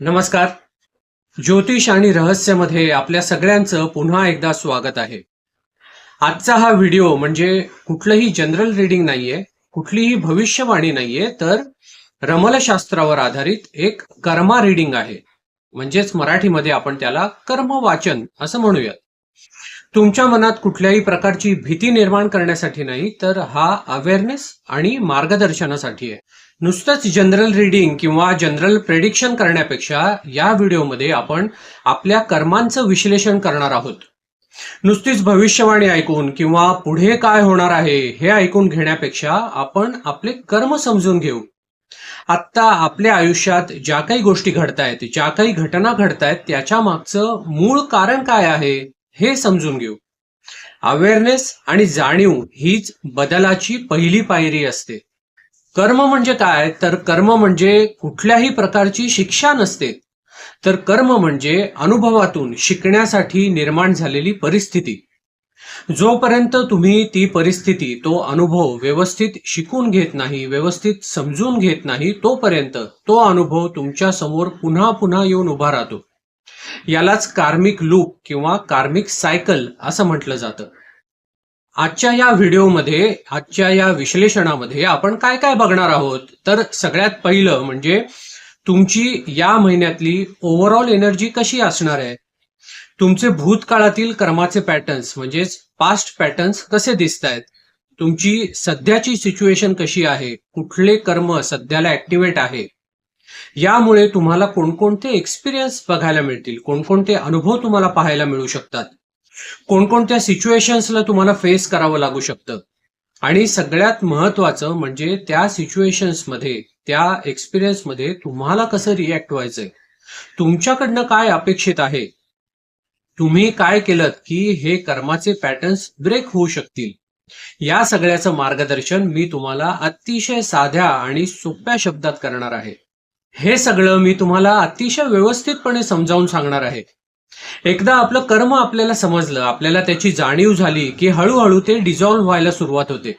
नमस्कार. ज्योतिष आणि रहस्यमध्ये आपल्या सगळ्यांचं पुन्हा एकदा स्वागत आहे. आजचा हा व्हिडिओ म्हणजे कुठलंही जनरल रिडिंग नाहीये कुठलीही भविष्यवाणी नाहीये तर रमलशास्त्रावर आधारित एक कर्मा रिडिंग आहे. म्हणजेच मराठीमध्ये आपण त्याला कर्मवाचन असं म्हणूयात. तुमच्या मनात कुठल्याही प्रकारची भीती निर्माण करण्यासाठी नाही तर हा अवेअरनेस आणि मार्गदर्शनासाठी आहे. नुसतंच जनरल रिडिंग किंवा जनरल प्रेडिक्शन करण्यापेक्षा या व्हिडिओमध्ये आपण आपल्या कर्मांचं विश्लेषण करणार आहोत. नुसतीच भविष्यवाणी ऐकून किंवा पुढे काय होणार आहे हे ऐकून घेण्यापेक्षा आपण आपले कर्म समजून घेऊ. आत्ता आपल्या आयुष्यात ज्या काही गोष्टी घडतायत ज्या काही घटना घडतायत त्याच्या मागचं मूळ कारण काय आहे हे समजून घेऊ. अवेअरनेस आणि जाणीव हीच बदलाची पहिली पायरी असते. कर्म म्हणजे काय? तर कर्म म्हणजे कुठल्याही प्रकारची शिक्षा नसते. तर कर्म म्हणजे अनुभवातून शिकण्यासाठी निर्माण झालेली परिस्थिती. जोपर्यंत तुम्ही ती परिस्थिती तो अनुभव व्यवस्थित शिकून घेत नाही व्यवस्थित समजून घेत नाही तोपर्यंत तो अनुभव तुमच्यासमोर पुन्हा पुन्हा येऊन उभा राहतो. यालाच कार्मिक लूप किंवा कार्मिक सायकल असं म्हटलं जातं. आजच्या या व्हिडिओमध्ये आजच्या या विश्लेषणामध्ये आपण काय काय बघणार आहोत? तर सगळ्यात पहिलं म्हणजे तुमची या महिन्यातली ओव्हरऑल एनर्जी कशी असणार आहे? तुमचे भूतकाळातील कर्माचे पॅटर्न्स म्हणजेच पास्ट पॅटर्न्स कसे दिसत आहेत? तुमची सध्याची सिच्युएशन कशी आहे? कुठले कर्म सध्याला ऍक्टिव्हेट आहे? यामुळे तुम्हाला कोणकोणते एक्सपिरियन्स बघायला मिळतील? कोणकोणते अनुभव तुम्हाला पाहायला मिळू शकतात? कोणकोणत्या सिच्युएशन्सला तुम्हाला फेस करावं लागू शकतं? आणि सगळ्यात महत्वाचं म्हणजे त्या सिच्युएशन्समध्ये त्या एक्सपिरियन्समध्ये तुम्हाला कसं रिॲक्ट व्हायचंय? तुमच्याकडनं काय अपेक्षित आहे? तुम्ही काय केलं की हे कर्माचे पॅटर्न्स ब्रेक होऊ शकतील? या सगळ्याचं मार्गदर्शन मी तुम्हाला अतिशय साध्या आणि सोप्या शब्दात करणार आहे. हे सगळं मी तुम्हाला अतिशय व्यवस्थितपणे समजावून सांगणार आहे. एकदा आपलं कर्म आपल्याला समजलं आपल्याला त्याची जाणीव झाली की हळूहळू ते डिझॉल्व्ह व्हायला सुरुवात होते.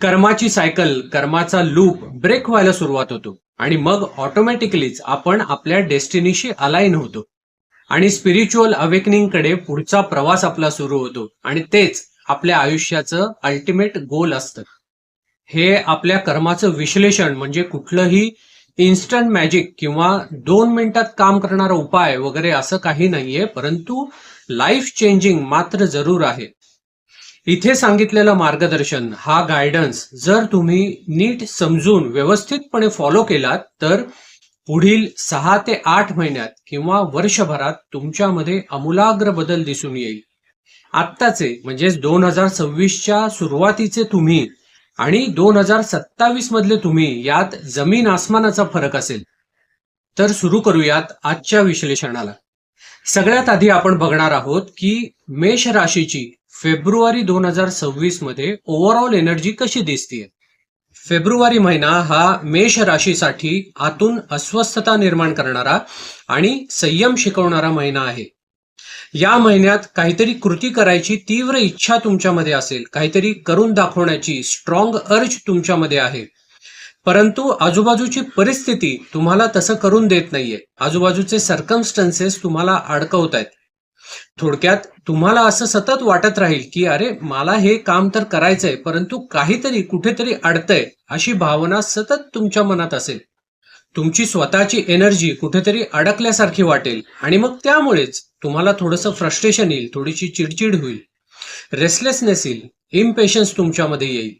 कर्माची सायकल कर्माचा लूप ब्रेक व्हायला सुरुवात होतो. आणि मग ऑटोमॅटिकलीच आपण आपल्या डेस्टिनीशी अलाईन होतो. आणि स्पिरिच्युअल अवेकनिंगकडे पुढचा प्रवास आपला सुरू होतो. आणि तेच आपल्या आयुष्याचं अल्टिमेट गोल असतं. हे आपल्या कर्माचं विश्लेषण म्हणजे कुठलंही इन्स्टंट मॅजिक किंवा दोन मिनिटात काम करणारा उपाय वगैरे असं काही नाहीये परंतु लाईफ चेंजिंग मात्र जरूर आहे. इथे सांगितलेलं मार्गदर्शन हा गायडन्स जर तुम्ही नीट समजून व्यवस्थितपणे फॉलो केलात तर पुढील सहा ते आठ महिन्यात किंवा वर्षभरात तुमच्यामध्ये अमूलाग्र बदल दिसून येईल. आत्ताचे म्हणजेच दोन हजार सव्वीसच्या सुरुवातीचे तुम्ही आणि दोन हजार सत्तावीस मधले तुम्ही यात जमीन आसमानाचा फरक असेल. तर सुरू करूयात आजच्या विश्लेषणाला. सगळ्यात आधी आपण बघणार आहोत की मेष राशीची फेब्रुवारी दोन हजार सव्वीसमध्ये ओव्हरऑल एनर्जी कशी दिसतीये. फेब्रुवारी महिना हा मेष राशीसाठी आतून अस्वस्थता निर्माण करणारा आणि संयम शिकवणारा महिना आहे. या महिन्यात काहीतरी कृती करायची तीव्र इच्छा तुमच्यामध्ये असेल. काहीतरी करून दाखवण्याची स्ट्रॉंग अर्ज तुमच्यामध्ये आहे. परंतु आजूबाजूची परिस्थिती तुम्हाला तसं करून देत नाहीये. आजूबाजूचे सर्कमस्टन्सेस तुम्हाला अडकवत आहेत थोडक्यात तुम्हाला असं सतत वाटत राहील की अरे मला हे काम तर करायचंय परंतु काहीतरी कुठेतरी अडतंय अशी भावना सतत तुमच्या मनात असेल. तुमची स्वतःची एनर्जी कुठेतरी अडकल्यासारखी वाटेल आणि मग त्यामुळेच तुम्हाला थोडंसं फ्रस्ट्रेशन येईल थोडीशी चिडचिड होईल. रेस्टलेसनेस येईल इम्पेशन्स तुमच्यामध्ये येईल.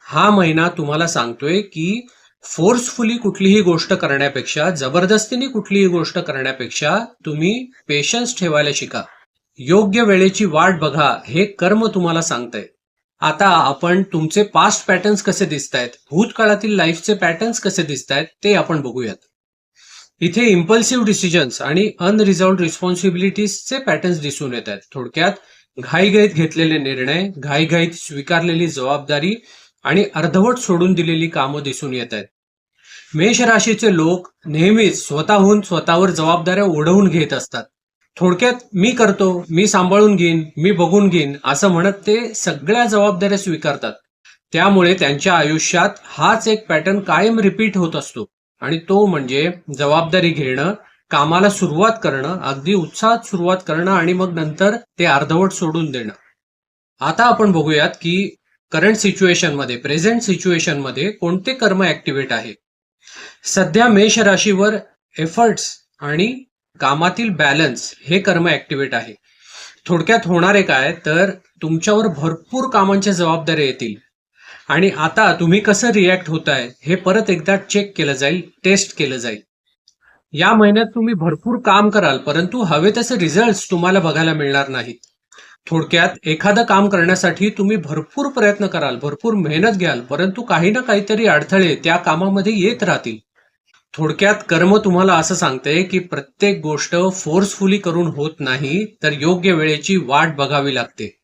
हा महिना तुम्हाला सांगतोय की फोर्सफुली कुठलीही गोष्ट करण्यापेक्षा जबरदस्तीने कुठलीही गोष्ट करण्यापेक्षा तुम्ही पेशन्स ठेवायला शिका. योग्य वेळेची वाट बघा हे कर्म तुम्हाला सांगतंय. आता आपण तुमचे पास्ट पॅटर्न्स कसे दिसत आहेत भूतकाळातील लाईफचे पॅटर्न्स कसे दिसत आहेत ते आपण बघूयात. इथे इम्पल्सिव्ह डिसिजन्स आणि अनरिझॉल्ड रिस्पॉन्सिबिलिटीजचे पॅटर्न्स दिसून येत आहेत थोडक्यात घाईघाईत घेतलेले निर्णय घाईघाईत स्वीकारलेली जबाबदारी आणि अर्धवट सोडून दिलेली कामं दिसून येत आहेत मेष राशीचे लोक नेहमीच स्वतःहून स्वतःवर जबाबदाऱ्या ओढवून घेत असतात. थोडक्यात मी करतो मी सांभाळून घेईन मी बघून घेईन असं म्हणत ते सगळ्या जबाबदाऱ्या स्वीकारतात. त्यामुळे त्यांच्या आयुष्यात हाच एक पॅटर्न कायम रिपीट होत असतो. आणि तो म्हणजे जबाबदारी घेणं कामाला सुरुवात करणं अगदी उत्साहात सुरुवात करणं आणि मग नंतर ते अर्धवट सोडून देणं. आता आपण बघूयात की करंट सिच्युएशनमध्ये प्रेझेंट सिच्युएशनमध्ये कोणते कर्म ऍक्टिव्हेट आहे? सध्या मेष राशीवर एफर्ट्स आणि कामातील बॅलन्स हे कर्म ऍक्टिव्हेट आहे. थोडक्यात होणारे काय? तर तुमच्यावर भरपूर कामांच्या जबाबदाऱ्या येतील. आणि आता तुम्ही कसं रिॲक्ट होताय हे परत एकदा चेक केलं जाईल टेस्ट केलं जाईल. या महिन्यात तुम्ही भरपूर काम कराल परंतु हवे तसे रिझल्ट तुम्हाला बघायला मिळणार नाहीत. थोडक्यात एखादं काम करण्यासाठी तुम्ही भरपूर प्रयत्न कराल भरपूर मेहनत घ्याल परंतु काही ना काहीतरी अडथळे त्या कामामध्ये येत राहतील. थोडक्यात कर्म तुम्हाला असं सांगते की प्रत्येक गोष्ट फोर्सफुली करून होत नाही तर योग्य वेळेची वाट बघावी लागते.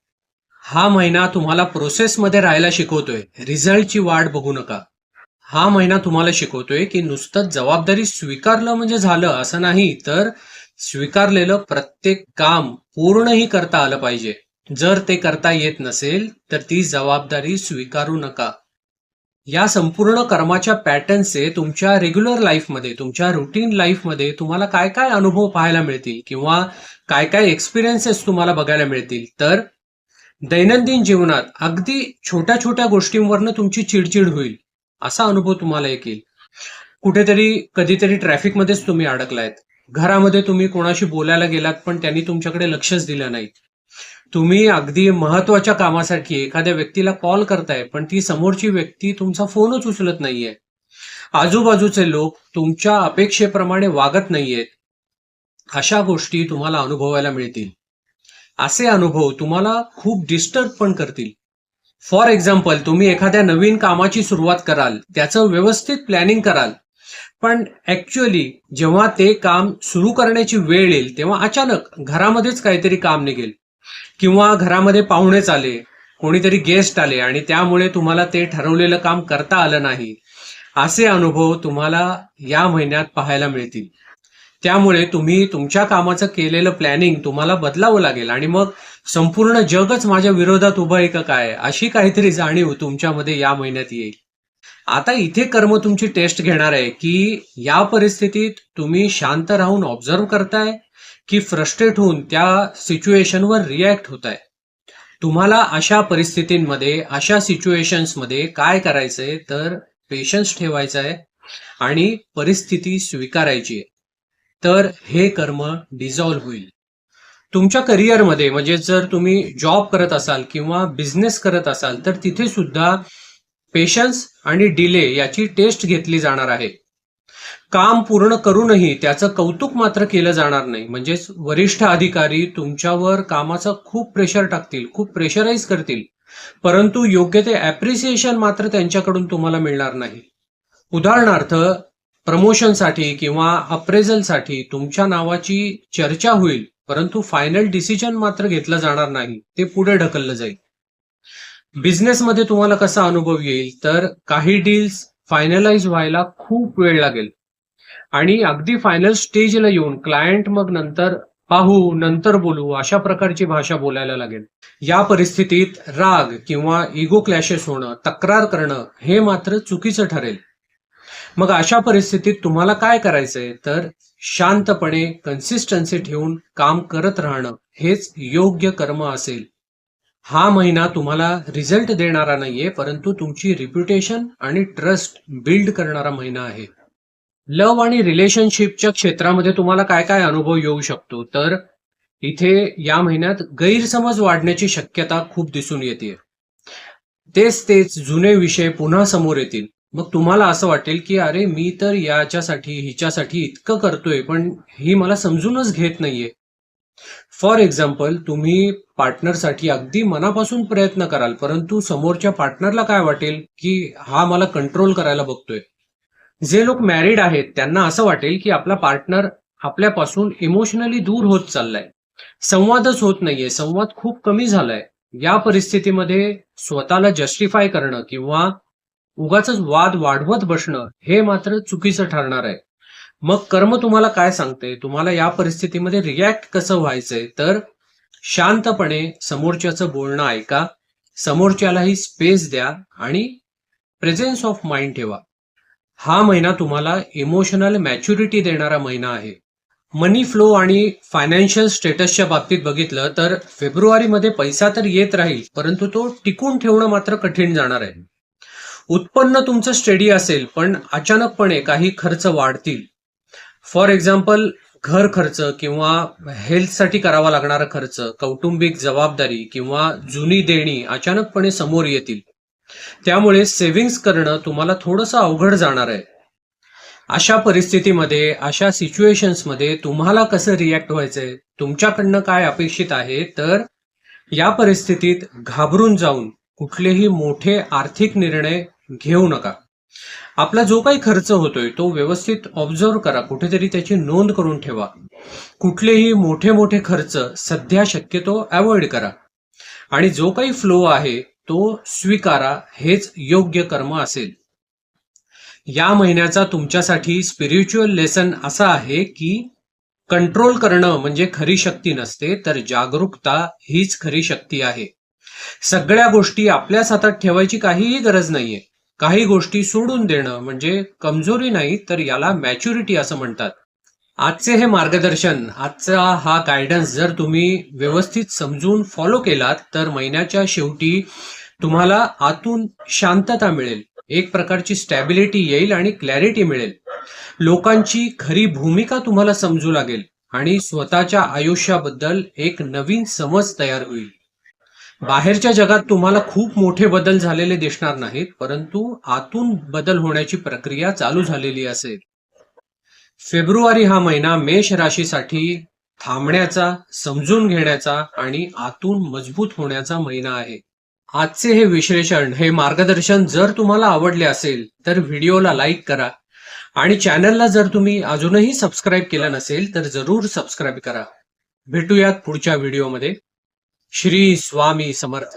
हा महिना तुम्हाला प्रोसेसमध्ये राहायला शिकवतोय. रिझल्टची वाट बघू नका. हा महिना तुम्हाला शिकवतोय की नुसतं जबाबदारी स्वीकारलं म्हणजे झालं असं नाही तर स्वीकारलेलं प्रत्येक काम पूर्णही करता आलं पाहिजे. जर ते करता येत नसेल तर ती जबाबदारी स्वीकारू नका. या संपूर्ण कर्माच्या पॅटर्नचे तुमच्या रेग्युलर लाईफमध्ये तुमच्या रुटीन लाईफमध्ये तुम्हाला काय काय अनुभव पाहायला मिळतील किंवा काय काय एक्सपिरियन्सेस तुम्हाला बघायला मिळतील. तर दैनंदिन जीवनात अगदी छोट्या छोट्या गोष्टींवरनं तुमची चिडचिड होईल असा अनुभव तुम्हाला येईल कुठेतरी कधीतरी ट्रॅफिकमध्येच तुम्ही अडकलायत. घरामध्ये तुम्ही कोणाशी बोलायला गेलात पण त्यांनी तुमच्याकडे लक्षच दिलं नाही तुम्ही अगदी महत्त्वाच्या कामासाठी एखाद्या व्यक्तीला कॉल करताय पण ती समोरची व्यक्ती तुमचा फोनच उचलत नाहीये. आजूबाजूचे लोक तुमच्या अपेक्षेप्रमाणे वागत नाहीयेत अशा गोष्टी तुम्हाला अनुभवायला मिळतील. असे अनुभव तुम्हाला खूप डिस्टर्ब पण करतील. फॉर एक्झाम्पल तुम्ही एखाद्या नवीन कामाची सुरुवात कराल त्याचं व्यवस्थित प्लॅनिंग कराल पण ऍक्च्युअली जेव्हा ते काम सुरू करण्याची वेळ येईल तेव्हा अचानक घरामध्येच काहीतरी काम निघेल. किंवा घरामध्ये पाहुणेच आले कोणीतरी गेस्ट आले आणि त्यामुळे तुम्हाला ते ठरवलेलं काम करता आलं नाही असे अनुभव तुम्हाला या महिन्यात पाहायला मिळतील. त्यामुळे तुम्ही तुमच्या कामाचं केलेलं प्लॅनिंग तुम्हाला बदलावं लागेल आणि मग संपूर्ण जगच माझ्या विरोधात उभं आहे का काय अशी काहीतरी जाणीव तुमच्यामध्ये या महिन्यात येईल. आता इथे कर्म तुमची टेस्ट घेणार आहे की या परिस्थितीत तुम्ही शांत राहून ऑब्झर्व करताय की फ्रस्ट्रेट होऊन त्या सिच्युएशनवर रिॲक्ट होताय. तुम्हाला अशा परिस्थितींमध्ये अशा सिच्युएशन्समध्ये काय करायचंय? तर पेशन्स ठेवायचा आहे आणि परिस्थिती स्वीकारायची आहे. तर हे कर्म डिझॉल्व्ह होईल. तुमच्या करिअरमध्ये म्हणजे जर तुम्ही जॉब करत असाल किंवा बिझनेस करत असाल तर तिथे सुद्धा पेशन्स आणि डिले याची टेस्ट घेतली जाणार आहे. काम पूर्ण करूनही त्याचं कौतुक मात्र केलं जाणार नाही. म्हणजेच वरिष्ठ अधिकारी तुमच्यावर कामाचं खूप प्रेशर टाकतील खूप प्रेशराईज करतील. परंतु योग्य ते ॲप्रिसिएशन मात्र त्यांच्याकडून तुम्हाला मिळणार नाही. उदाहरणार्थ प्रमोशनसाठी किंवा अप्रेझलसाठी तुमच्या नावाची चर्चा होईल परंतु फायनल डिसिजन मात्र घेतलं जाणार नाही. ते पुढे ढकललं जाईल. बिझनेसमध्ये तुम्हाला कसा अनुभव येईल? तर काही डील्स फायनलाइज व्हायला खूप वेळ लागेल. आणि अगदी फायनल स्टेजला येऊन क्लायंट मग नंतर पाहू नंतर बोलू अशा प्रकारची भाषा बोलायला लागेल. या परिस्थितीत राग किंवा इगो क्लॅशेस होणं तक्रार करणं हे मात्र चुकीचं ठरेल. मग अशा परिस्थितीत तुम्हाला काय करायचंय? तर शांतपणे कन्सिस्टन्सी ठेवून काम करत राहणं हेच योग्य कर्म असेल. हा महिना तुम्हाला रिझल्ट देणारा नाहीये परंतु तुमची रिप्युटेशन आणि ट्रस्ट बिल्ड करणारा महिना आहे. लव आणि रिलेशनशिपच्या क्षेत्रामध्ये तुम्हाला काय काय अनुभव येऊ शकतो? तर इथे या महिन्यात गैरसमज वाढण्याची शक्यता खूप दिसून येते. तेच तेच जुने विषय पुन्हा समोर येतील. मग तुम्हाला असं वाटेल की अरे मी तर याच्यासाठी हिच्यासाठी इतकं करतोय पण ही मला समजूनच घेत नाहीये. फॉर एक्झाम्पल तुम्ही पार्टनरसाठी अगदी मनापासून प्रयत्न कराल परंतु समोरच्या पार्टनरला काय वाटेल की हा मला कंट्रोल करायला बघतोय. जे लोक मॅरिड आहेत त्यांना असं वाटेल की आपला पार्टनर आपल्यापासून इमोशनली दूर होत चाललाय. संवादच होत नाहीये संवाद खूप कमी झालाय. या परिस्थितीमध्ये स्वतःला जस्टिफाय करणं किंवा उगाच वाद वाढवत बसणं हे मात्र चुकीचं ठरणार आहे. मग कर्म तुम्हाला काय सांगते? तुम्हाला या परिस्थितीमध्ये रिॲक्ट कसं व्हायचंय? तर शांतपणे समोरच्याचं बोलणं ऐका समोरच्यालाही स्पेस द्या आणि प्रेझेन्स ऑफ माइंड ठेवा. हा महिना तुम्हाला इमोशनल मॅच्युरिटी देणारा महिना आहे. मनी फ्लो आणि फायनान्शियल स्टेटसच्या बाबतीत बघितलं तर फेब्रुवारीमध्ये पैसा तर येत राहील परंतु तो टिकून ठेवणं मात्र कठीण जाणार आहे. उत्पन्न तुमचं स्टेडी असेल पण अचानकपणे काही खर्च वाढतील. फॉर एक्झाम्पल घर खर्च किंवा हेल्थसाठी करावा लागणारा खर्च कौटुंबिक जबाबदारी किंवा जुनी देणी अचानकपणे समोर येतील. त्यामुळे सेव्हिंग्स करणं तुम्हाला थोडंसं अवघड जाणार आहे. अशा परिस्थितीमध्ये अशा सिच्युएशन्समध्ये तुम्हाला कसं रिॲक्ट व्हायचंय तुमच्याकडनं काय अपेक्षित आहे तर या परिस्थितीत घाबरून जाऊन कुठलेही मोठे आर्थिक निर्णय घेऊ नका. आपला जो काही खर्च होतोय तो व्यवस्थित ऑब्झर्व करा कुठेतरी त्याची नोंद करून ठेवा. कुठलेही मोठे मोठे खर्च सध्या शक्यतो अवॉइड करा. आणि जो काही फ्लो आहे तो स्वीकारा हेच योग्य कर्म असेल. या महिन्याचा तुमच्यासाठी स्पिरिच्युअल लेसन असा आहे की कंट्रोल करणं म्हणजे खरी शक्ती नसते तर जागरूकता हीच खरी शक्ती आहे. सगळ्या गोष्टी आपल्याच हातात ठेवायची काहीही गरज नाहीये. काही गोष्टी सोडून देणं म्हणजे कमजोरी नाही तर याला मॅच्युरिटी असं म्हणतात. आजचे हे मार्गदर्शन आजचा हा गायडन्स जर तुम्ही व्यवस्थित समजून फॉलो केलात तर महिन्याच्या शेवटी तुम्हाला आतून शांतता मिळेल. एक प्रकारची स्टॅबिलिटी येईल आणि क्लॅरिटी मिळेल. लोकांची खरी भूमिका तुम्हाला समजू लागेल आणि स्वतःच्या आयुष्याबद्दल एक नवीन समज तयार होईल. बाहेरच्या जगात तुम्हाला खूप मोठे बदल झालेले दिसणार नाहीत परंतु आतून बदल होण्याची प्रक्रिया चालू झालेली असेल. फेब्रुवारी हा महिना मेष राशीसाठी थांबण्याचा समजून घेण्याचा आणि आतून मजबूत होण्याचा महिना आहे. आजचे हे विश्लेषण हे मार्गदर्शन जर तुम्हाला आवडले असेल तर व्हिडिओला लाईक करा आणि चॅनलला जर तुम्ही अजूनही सबस्क्राईब केलं नसेल तर जरूर सबस्क्राईब करा. भेटूयात पुढच्या व्हिडिओमध्ये. श्री स्वामी समर्थ.